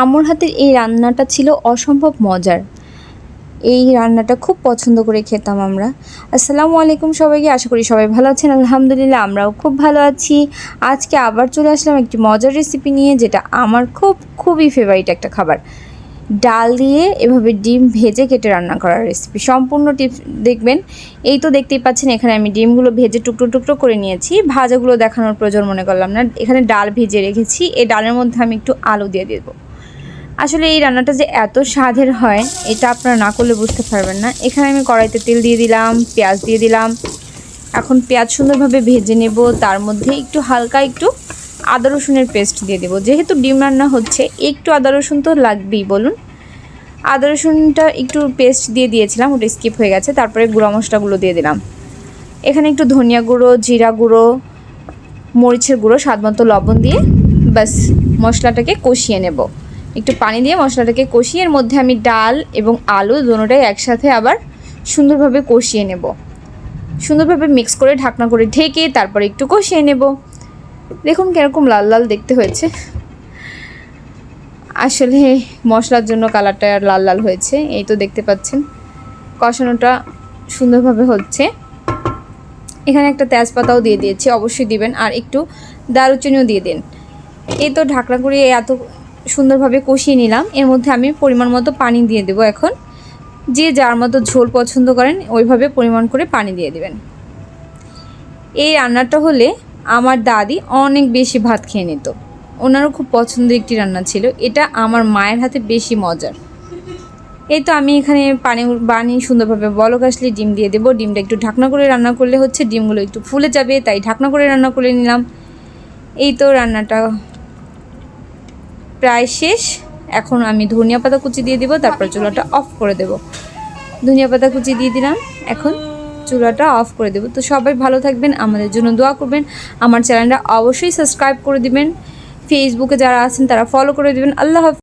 আম্মুর হাতের এই রান্নাটা ছিল অসম্ভব মজার। এই রান্নাটা খুব পছন্দ করে খেতাম আমরা। আসসালামু আলাইকুম সবাইকে, আশা করি সবাই ভালো আছেন। আলহামদুলিল্লাহ, আমরাও খুব ভালো আছি। আজকে আবার চলে আসলাম একটি মজার রেসিপি নিয়ে, যেটা আমার খুব, খুবই ফেভারিট একটা খাবার। ডাল দিয়ে এভাবে ডিম ভেজে কেটে রান্না করার রেসিপি সম্পূর্ণ টিপস দেখবেন। এই তো দেখতেই পাচ্ছেন, এখানে আমি ডিমগুলো ভেজে টুকরো টুকরো করে নিয়েছি। ভাজাগুলো দেখানোর প্রয়োজন মনে করলাম না। এখানে ডাল ভেজে রেখেছি। এই ডালের মধ্যে আমি একটু আলু দিয়ে দেবো। আসলে এই রান্নাটা যে এত স্বাদের হয়, এটা আপনারা না করলে বুঝতে পারবেন না। এখানে আমি কড়াইতে তেল দিয়ে দিলাম, পেঁয়াজ দিয়ে দিলাম। এখন পেঁয়াজ সুন্দরভাবে ভেজে নেব, তার মধ্যে একটু হালকা একটু আদা রসুনের পেস্ট দিয়ে দেবো। যেহেতু ডিম রান্না হচ্ছে, একটু আদা রসুন তো লাগবেই, বলুন। আদা রসুনটা একটু পেস্ট দিয়ে দিয়েছিলাম, ওটা স্কিপ হয়ে গেছে, তারপরে গুঁড়া মশলাগুলো দিয়ে দিলাম। এখানে একটু ধনিয়া গুঁড়ো, জিরা গুঁড়ো, মরিচের গুঁড়ো স্বাদ মতো লবণ দিয়ে ব্যাস মশলাটাকে কষিয়ে নেব। একটু পানি দিয়ে মশলাটাকে কষিয়ে, এর মধ্যে আমি ডাল এবং আলু দুটোটাই একসাথে আবার সুন্দরভাবে কষিয়ে নেব। সুন্দরভাবে মিক্স করে, ঢাকনা করে ঢেকে তারপরে একটু কষিয়ে নেব। দেখুন কীরকম লাল লাল দেখতে হয়েছে। আসলে মশলার জন্য কালারটা আর লাল লাল হয়েছে, এই তো দেখতে পাচ্ছেন। কষানোটা সুন্দরভাবে হচ্ছে। এখানে একটা তেজপাতাও দিয়ে দিয়েছি, অবশ্যই দিবেন। আর একটু দারুচিনিও দিয়ে দিন। এই তো ঢাকনা করে এত সুন্দরভাবে কষিয়ে নিলাম। এর মধ্যে আমি পরিমাণ মতো পানি দিয়ে দেবো এখন। যে যার মতো ঝোল পছন্দ করেন, ওইভাবে পরিমাণ করে পানি দিয়ে দেবেন। এই রান্নাটা হলে আমার দাদি অনেক বেশি ভাত খেয়ে নিত। ওনারও খুব পছন্দের একটি রান্না ছিল। এটা আমার মায়ের হাতে বেশি মজার। এই তো আমি এখানে পানি বানিয়ে সুন্দরভাবে বলক আসলে ডিম দিয়ে দেবো। ডিমটা একটু ঢাকনা করে রান্না করলে হচ্ছে ডিমগুলো একটু ফুলে যাবে, তাই ঢাকনা করে রান্না করে নিলাম। এই তো রান্নাটা প্রায় শেষ। এখন আমি ধনিয়া পাতা কুচি দিয়ে দিব তারপর চুলাটা অফ করে দেব। ধনিয়া পাতা কুচি দিয়ে দিলাম এখন চুলাটা অফ করে দেব। তো সবাই ভালো থাকবেন আমাদের জন্য দোয়া করবেন। আমার চ্যানেলটা অবশ্যই সাবস্ক্রাইব করে দিবেন। ফেসবুকে যারা আছেন তারা ফলো করে দেবেন। আল্লাহ